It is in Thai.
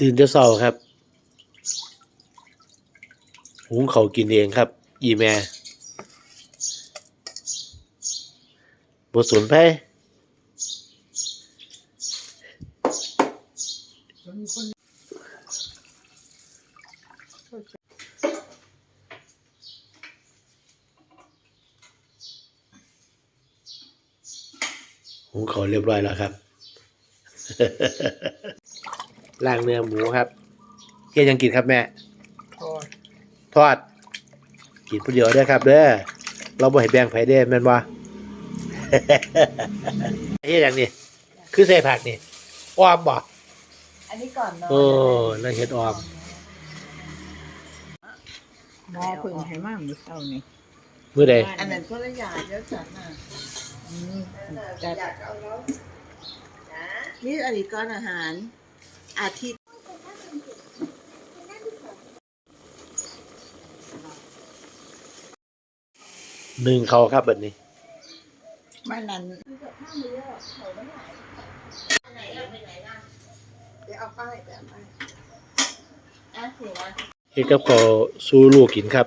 ตื่นแต่เช้าครับ หุงเขากินเองครับ อีแม่บสนไผหุงเขาเรียบร้อยแล้วครับ ล้างเนื้อหมูครับเฮียยังกินครับแม่ทอดทอด กินผู้เดียวได้อครับ เด้อเราบ่ให้แบ่งไผเด้อแม่นบ่ เฮ็ดหยังนี่คือใส่ผักนี่ออมบ่ อันนี้ก่อนนอนโอ้แล้วเฮ็ดออม หมอเพึ่งให้มากมื้อเช้านี่มื้อใดอันนั้นก็ละยาเยอะจังน่ะอืมจัดอยากเอาแล้วนี่อันนี้ก้อนอาหาร อาทิตย์หนึ่งเขาครับบัดนี้บ้านนั้นเดี๋ยวเอาป้ายไปเอาป้ายอะถือว่า เฮ็ดกับข้าวสู่ลูกกินครับ